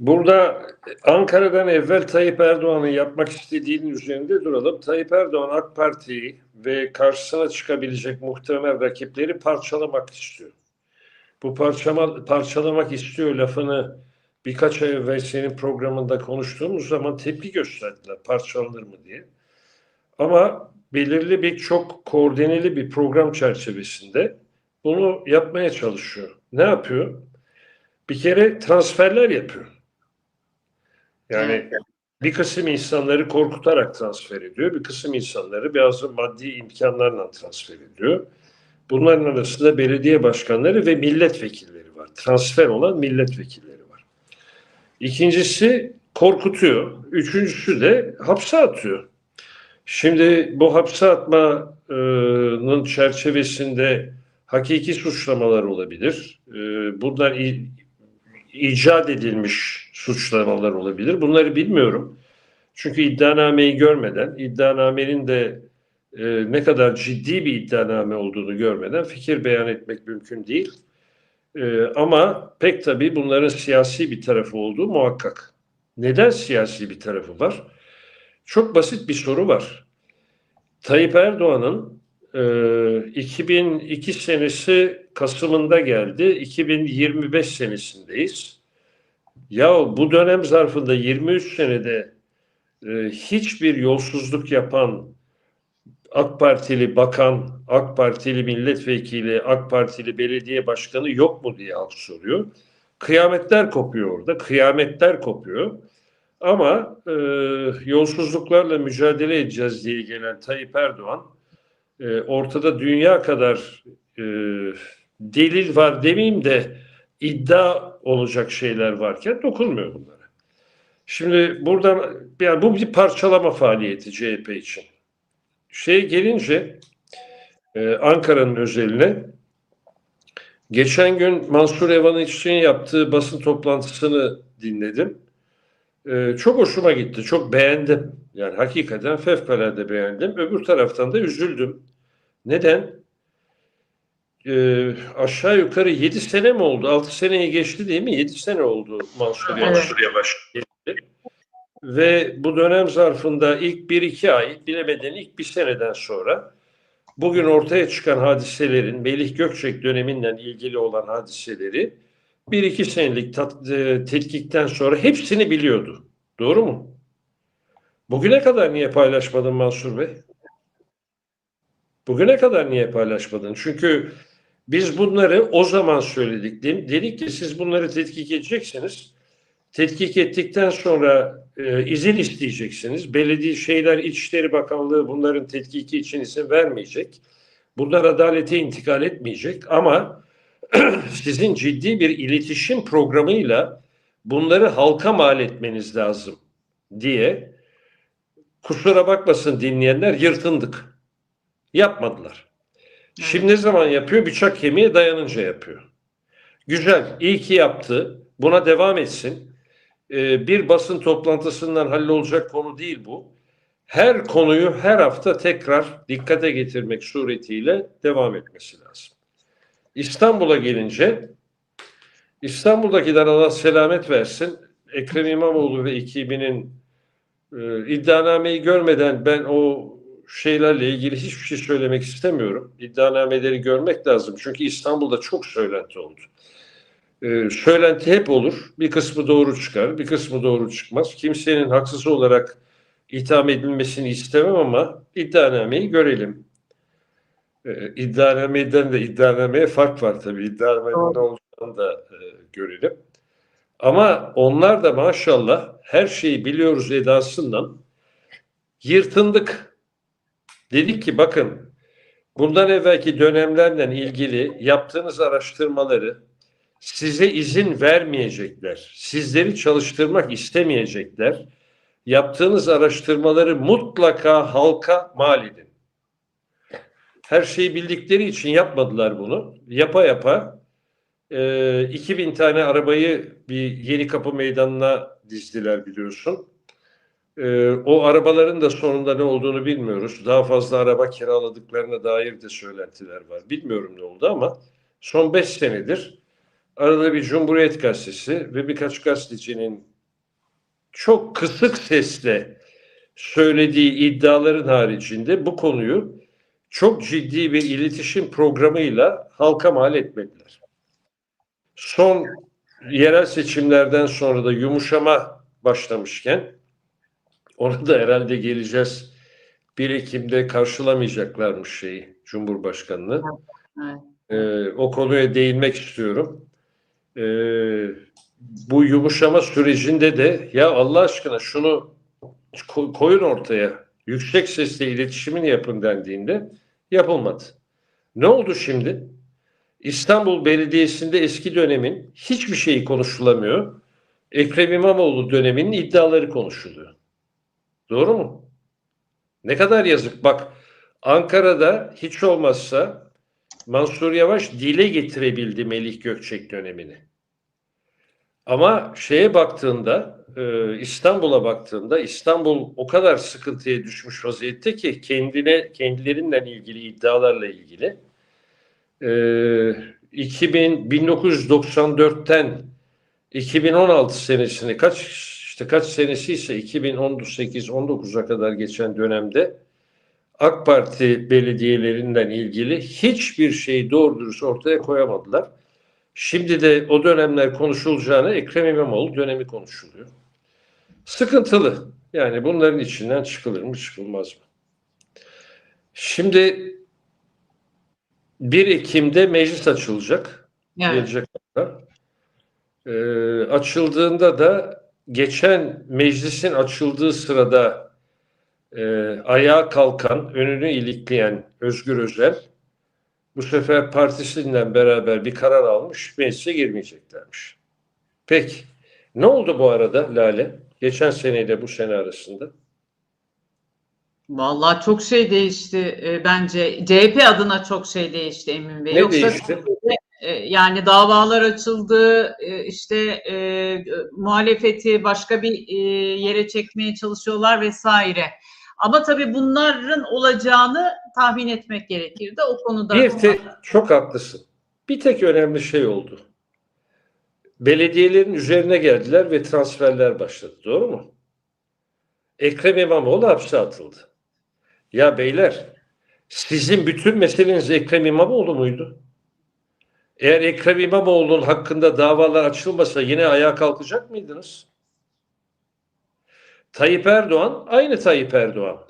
Burada Ankara'dan evvel Tayyip Erdoğan'ın yapmak istediğinin üzerinde duralım. Tayyip Erdoğan AK Parti'yi ve karşısına çıkabilecek muhtemel rakipleri parçalamak istiyor. Bu parçama, parçalamak istiyor lafını birkaç ay evvel senin programında konuştuğumuz zaman tepki gösterdiler parçalanır mı diye. Ama belirli bir çok koordineli bir program çerçevesinde bunu yapmaya çalışıyor. Ne yapıyor? Bir kere transferler yapıyor. Yani bir kısım insanları korkutarak transfer ediyor. Bir kısım insanları bazı maddi imkanlarla transfer ediyor. Bunların arasında belediye başkanları ve milletvekilleri var. Transfer olan milletvekilleri var. İkincisi korkutuyor. Üçüncüsü de hapse atıyor. Şimdi bu hapse atmanın çerçevesinde hakiki suçlamalar olabilir. Ee, Bunlar icat edilmiş suçlamalar olabilir. Bunları bilmiyorum. Çünkü iddianameyi görmeden, iddianamenin de e, ne kadar ciddi bir iddianame olduğunu görmeden fikir beyan etmek mümkün değil. E, ama pek tabii bunların siyasi bir tarafı olduğu muhakkak. Neden siyasi bir tarafı var? Çok basit bir soru var. Tayyip Erdoğan'ın e, 2002 senesi Kasım'ında geldi. 2025 senesindeyiz. Ya bu dönem zarfında 23 senede e, hiçbir yolsuzluk yapan AK Partili bakan, AK Partili milletvekili, AK Partili belediye başkanı yok mu diye halk soruyor. Kıyametler kopuyor orada, kıyametler kopuyor. Ama e, yolsuzluklarla mücadele edeceğiz diye gelen Tayyip Erdoğan e, ortada dünya kadar e, delil var demeyeyim de iddia olacak şeyler varken dokunmuyor bunlara. Şimdi buradan yani bu bir parçalama faaliyeti CHP için. Şey gelince e, Ankara'nın özeline geçen gün Mansur Evan için yaptığı basın toplantısını dinledim. E, çok hoşuma gitti. Çok beğendim. Yani hakikaten fevkalade beğendim. Öbür taraftan da üzüldüm. Neden? Ee, aşağı yukarı 7 sene mi oldu? 6 seneyi geçti değil mi? 7 sene oldu Mansur. Yavaş. geldi. Ve bu dönem zarfında ilk 1-2 ay, bilemeden ilk bir seneden sonra bugün ortaya çıkan hadiselerin, Melih Gökçek döneminden ilgili olan hadiseleri 1-2 senelik tat, e, tetkikten sonra hepsini biliyordu. Doğru mu? Bugüne kadar niye paylaşmadın Mansur Bey? Bugüne kadar niye paylaşmadın? Çünkü biz bunları o zaman söyledik. Dedik ki siz bunları tetkik edeceksiniz. Tetkik ettikten sonra e, izin isteyeceksiniz. Belediye şeyler İçişleri Bakanlığı bunların tetkiki için izin vermeyecek. Bunlar adalete intikal etmeyecek ama sizin ciddi bir iletişim programıyla bunları halka mal etmeniz lazım diye kusura bakmasın dinleyenler yırtındık. Yapmadılar. Şimdi ne zaman yapıyor? Bıçak kemiğe dayanınca yapıyor. Güzel, iyi ki yaptı. Buna devam etsin. Ee, bir basın toplantısından hallolacak konu değil bu. Her konuyu her hafta tekrar dikkate getirmek suretiyle devam etmesi lazım. İstanbul'a gelince İstanbul'dakiler Allah selamet versin. Ekrem İmamoğlu ve ekibinin e, iddianameyi görmeden ben o şeylerle ilgili hiçbir şey söylemek istemiyorum. İddianameleri görmek lazım. Çünkü İstanbul'da çok söylenti oldu. Ee, söylenti hep olur. Bir kısmı doğru çıkar, bir kısmı doğru çıkmaz. Kimsenin haksız olarak itham edilmesini istemem ama iddianameyi görelim. Ee, iddianameden de iddianameye fark var tabii. İddianamenin ne olacağını da e, görelim. Ama onlar da maşallah her şeyi biliyoruz edasından yırtındık. Dedik ki bakın bundan evvelki dönemlerle ilgili yaptığınız araştırmaları size izin vermeyecekler. Sizleri çalıştırmak istemeyecekler. Yaptığınız araştırmaları mutlaka halka mal edin. Her şeyi bildikleri için yapmadılar bunu. Yapa yapa e, 2000 tane arabayı bir yeni kapı meydanına dizdiler biliyorsun. Ee, o arabaların da sonunda ne olduğunu bilmiyoruz. Daha fazla araba kiraladıklarına dair de söylentiler var. Bilmiyorum ne oldu ama son 5 senedir arada bir Cumhuriyet Gazetesi ve birkaç gazetecinin çok kısık sesle söylediği iddiaların haricinde bu konuyu çok ciddi bir iletişim programıyla halka mal etmediler. Son yerel seçimlerden sonra da yumuşama başlamışken ona da herhalde geleceğiz. 1 Ekim'de karşılamayacaklarmış şeyi Cumhurbaşkanı'nı. Evet. Ee, o konuya değinmek istiyorum. Ee, bu yumuşama sürecinde de ya Allah aşkına şunu ko- koyun ortaya. Yüksek sesle iletişimini yapın dendiğinde yapılmadı. Ne oldu şimdi? İstanbul Belediyesi'nde eski dönemin hiçbir şeyi konuşulamıyor. Ekrem İmamoğlu döneminin iddiaları konuşuluyor. Doğru mu? Ne kadar yazık. Bak Ankara'da hiç olmazsa Mansur Yavaş dile getirebildi Melih Gökçek dönemini. Ama şeye baktığında e, İstanbul'a baktığında İstanbul o kadar sıkıntıya düşmüş vaziyette ki kendine kendilerinden ilgili iddialarla ilgili e, 2000 1994'ten 2016 senesini kaç işte kaç senesi ise 2018-19'a kadar geçen dönemde AK Parti belediyelerinden ilgili hiçbir şeyi doğru dürüst ortaya koyamadılar. Şimdi de o dönemler konuşulacağına Ekrem İmamoğlu dönemi konuşuluyor. Sıkıntılı. Yani bunların içinden çıkılır mı çıkılmaz mı? Şimdi 1 Ekim'de meclis açılacak. Evet. Gelecek hafta. Ee, açıldığında da geçen meclisin açıldığı sırada e, ayağa kalkan, önünü ilikleyen Özgür Özel bu sefer partisiyle beraber bir karar almış, meclise girmeyeceklermiş. Peki, ne oldu bu arada Lale? Geçen seneyle bu sene arasında. Vallahi çok şey değişti e, bence. CHP adına çok şey değişti Emin Bey. Ne Yoksa değişti? e, yani davalar açıldı, e, işte e, muhalefeti başka bir e, yere çekmeye çalışıyorlar vesaire. Ama tabii bunların olacağını tahmin etmek gerekirdi. O konuda Bir tek, çok haklısın. Bir tek önemli şey oldu. Belediyelerin üzerine geldiler ve transferler başladı. Doğru mu? Ekrem İmamoğlu hapse atıldı. Ya beyler, sizin bütün meseleniz Ekrem İmamoğlu muydu? Eğer Ekrem İmamoğlu'nun hakkında davalar açılmasa yine ayağa kalkacak mıydınız? Tayyip Erdoğan aynı Tayyip Erdoğan.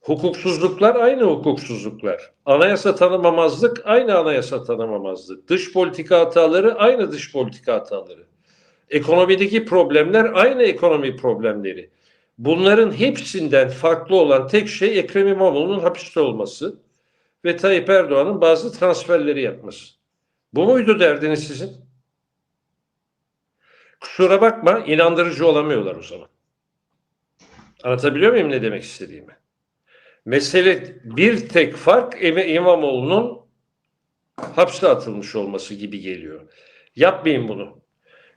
Hukuksuzluklar aynı hukuksuzluklar. Anayasa tanımamazlık aynı anayasa tanımamazlık. Dış politika hataları aynı dış politika hataları. Ekonomideki problemler aynı ekonomi problemleri. Bunların hepsinden farklı olan tek şey Ekrem İmamoğlu'nun hapiste olması ve Tayyip Erdoğan'ın bazı transferleri yapması. Bu muydu derdiniz sizin? Kusura bakma inandırıcı olamıyorlar o zaman. Anlatabiliyor muyum ne demek istediğimi? Mesele bir tek fark İmamoğlu'nun hapse atılmış olması gibi geliyor. Yapmayın bunu.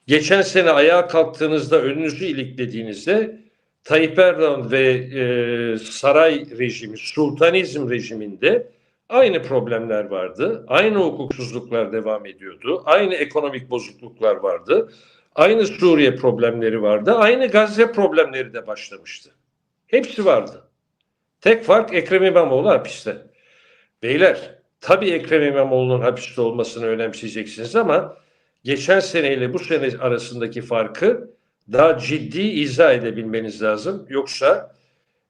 Geçen sene ayağa kalktığınızda önünüzü iliklediğinizde Tayyip Erdoğan ve e, saray rejimi, sultanizm rejiminde aynı problemler vardı. Aynı hukuksuzluklar devam ediyordu. Aynı ekonomik bozukluklar vardı. Aynı Suriye problemleri vardı. Aynı Gazze problemleri de başlamıştı. Hepsi vardı. Tek fark Ekrem İmamoğlu hapiste. Beyler, tabii Ekrem İmamoğlu'nun hapiste olmasını önemseyeceksiniz ama geçen seneyle bu sene arasındaki farkı daha ciddi izah edebilmeniz lazım. Yoksa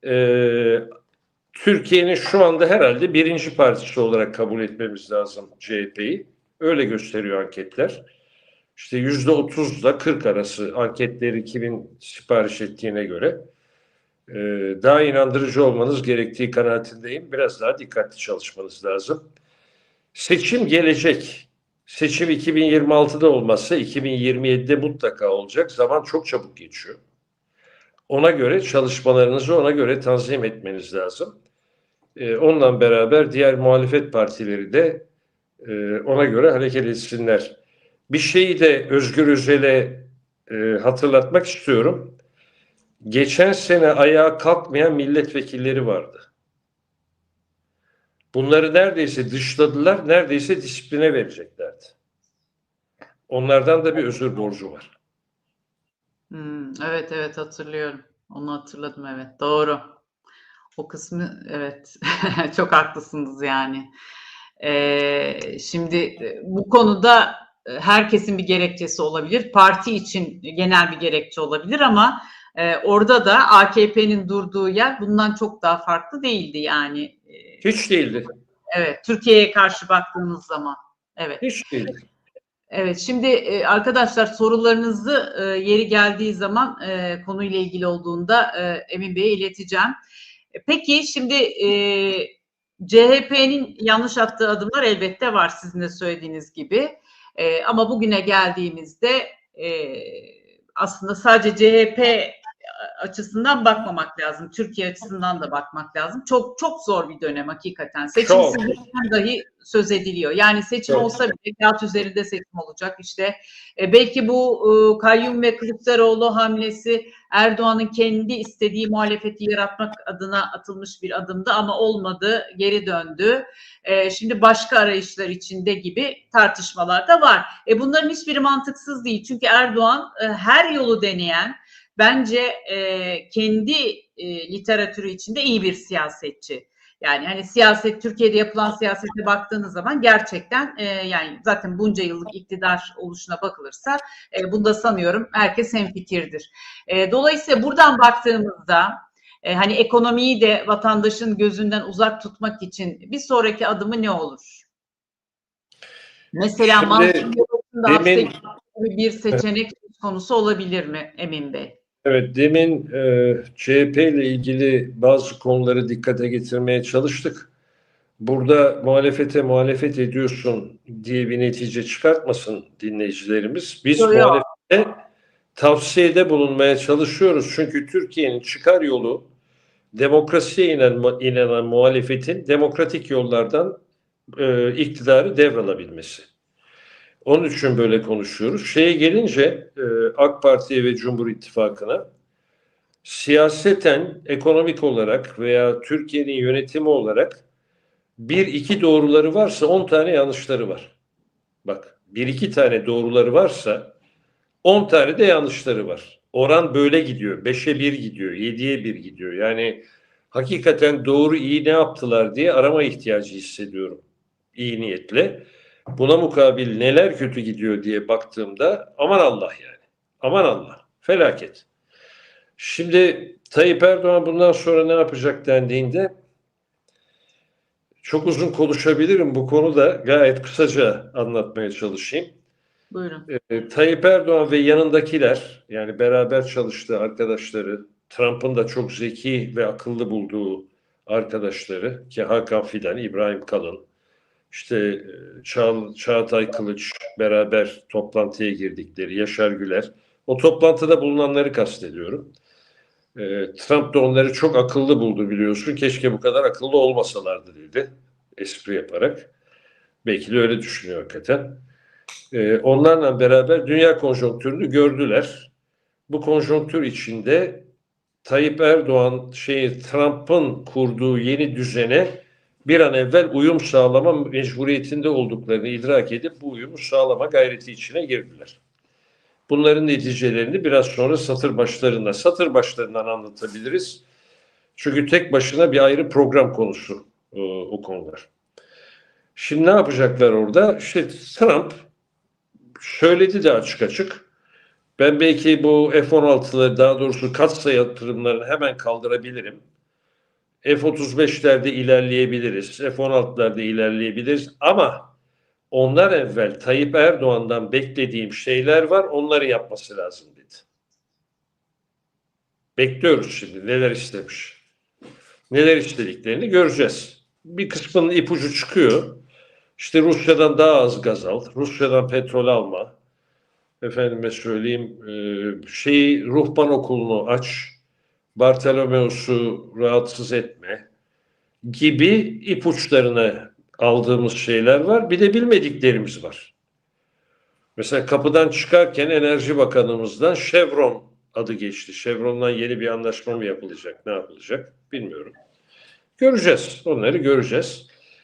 e, Türkiye'nin şu anda herhalde birinci partisi olarak kabul etmemiz lazım CHP'yi. Öyle gösteriyor anketler. İşte yüzde otuzla 40 arası anketleri kimin sipariş ettiğine göre e, daha inandırıcı olmanız gerektiği kanaatindeyim. Biraz daha dikkatli çalışmanız lazım. Seçim gelecek. Seçim 2026'da olmazsa 2027'de mutlaka olacak. Zaman çok çabuk geçiyor. Ona göre çalışmalarınızı ona göre tanzim etmeniz lazım. Ee, onunla beraber diğer muhalefet partileri de e, ona göre hareket etsinler. Bir şeyi de Özgür Özel'e e, hatırlatmak istiyorum. Geçen sene ayağa kalkmayan milletvekilleri vardı. Bunları neredeyse dışladılar, neredeyse disipline vereceklerdi. Onlardan da bir özür borcu var. Hmm, evet evet hatırlıyorum. Onu hatırladım evet. Doğru. O kısmı evet. Çok haklısınız yani. Ee, şimdi e, bu konuda e, herkesin bir gerekçesi olabilir. Parti için genel bir gerekçe olabilir ama e, orada da AKP'nin durduğu yer bundan çok daha farklı değildi yani. Ee, Hiç değildi. Evet, Türkiye'ye karşı baktığımız zaman. Evet. Hiç değildi. Evet, şimdi e, arkadaşlar sorularınızı e, yeri geldiği zaman e, konuyla ilgili olduğunda Emin Bey'e ileteceğim. Peki şimdi CHP'nin yanlış attığı adımlar elbette var sizin de söylediğiniz gibi. Ama bugüne geldiğimizde aslında sadece CHP açısından bakmamak lazım. Türkiye açısından da bakmak lazım. Çok çok zor bir dönem hakikaten. Seçimsizlikten dahi söz ediliyor. Yani seçim Evet. olsa bile kağıt üzerinde seçim olacak. İşte e, belki bu e, Kayyum ve Kılıçdaroğlu hamlesi Erdoğan'ın kendi istediği muhalefeti yaratmak adına atılmış bir adımdı ama olmadı, geri döndü. E, şimdi başka arayışlar içinde gibi tartışmalar da var. E, bunların hiçbiri mantıksız değil. Çünkü Erdoğan e, her yolu deneyen, bence e, kendi e, literatürü içinde iyi bir siyasetçi. Yani hani siyaset Türkiye'de yapılan siyasete baktığınız zaman gerçekten e, yani zaten bunca yıllık iktidar oluşuna bakılırsa e, bunda sanıyorum herkes hemfikirdir. E, dolayısıyla buradan baktığımızda e, hani ekonomiyi de vatandaşın gözünden uzak tutmak için bir sonraki adımı ne olur? Mesela Şimdi Mansur Yavaş'ın da bir seçenek konusu olabilir mi Emin Bey? Evet, demin e, CHP ile ilgili bazı konuları dikkate getirmeye çalıştık. Burada muhalefete muhalefet ediyorsun diye bir netice çıkartmasın dinleyicilerimiz. Biz Yo, yo. muhalefete tavsiyede bulunmaya çalışıyoruz. Çünkü Türkiye'nin çıkar yolu demokrasiye inanan, inanan muhalefetin demokratik yollardan e, iktidarı devralabilmesi. Onun için böyle konuşuyoruz. Şeye gelince e, AK Parti'ye ve Cumhur İttifakı'na siyaseten, ekonomik olarak veya Türkiye'nin yönetimi olarak bir iki doğruları varsa on tane yanlışları var. Bak bir iki tane doğruları varsa on tane de yanlışları var. Oran böyle gidiyor. Beşe bir gidiyor. Yediye bir gidiyor. Yani hakikaten doğru iyi ne yaptılar diye arama ihtiyacı hissediyorum. iyi niyetle. Buna mukabil neler kötü gidiyor diye baktığımda aman Allah yani. Aman Allah. Felaket. Şimdi Tayyip Erdoğan bundan sonra ne yapacak dendiğinde çok uzun konuşabilirim bu konuda. Gayet kısaca anlatmaya çalışayım. Buyurun. E, Tayyip Erdoğan ve yanındakiler yani beraber çalıştığı arkadaşları Trump'ın da çok zeki ve akıllı bulduğu arkadaşları ki Hakan Fidan, İbrahim Kalın, işte e, Çağ, Çağatay Kılıç beraber toplantıya girdikleri, Yaşar Güler. O toplantıda bulunanları kastediyorum. E, Trump da onları çok akıllı buldu biliyorsun. Keşke bu kadar akıllı olmasalardı dedi. Espri yaparak. Belki de öyle düşünüyor hakikaten. E, onlarla beraber dünya konjonktürünü gördüler. Bu konjonktür içinde Tayyip Erdoğan şey Trump'ın kurduğu yeni düzene bir an evvel uyum sağlama mecburiyetinde olduklarını idrak edip bu uyumu sağlama gayreti içine girdiler. Bunların neticelerini biraz sonra satır başlarında, satır başlarından anlatabiliriz. Çünkü tek başına bir ayrı program konusu e, o konular. Şimdi ne yapacaklar orada? İşte Trump söyledi de açık açık. Ben belki bu F-16'ları daha doğrusu katsayı yatırımlarını hemen kaldırabilirim. F-35'lerde ilerleyebiliriz. F-16'larda ilerleyebiliriz. Ama ondan evvel Tayyip Erdoğan'dan beklediğim şeyler var. Onları yapması lazım dedi. Bekliyoruz şimdi neler istemiş. Neler istediklerini göreceğiz. Bir kısmının ipucu çıkıyor. İşte Rusya'dan daha az gaz al, Rusya'dan petrol alma. Efendime söyleyeyim, şeyi ruhban okulunu aç, Bartolomeos'u rahatsız etme gibi ipuçlarını aldığımız şeyler var. Bir de bilmediklerimiz var. Mesela kapıdan çıkarken Enerji Bakanımızdan Chevron adı geçti. Chevron'dan yeni bir anlaşma mı yapılacak, ne yapılacak bilmiyorum. Göreceğiz, onları göreceğiz.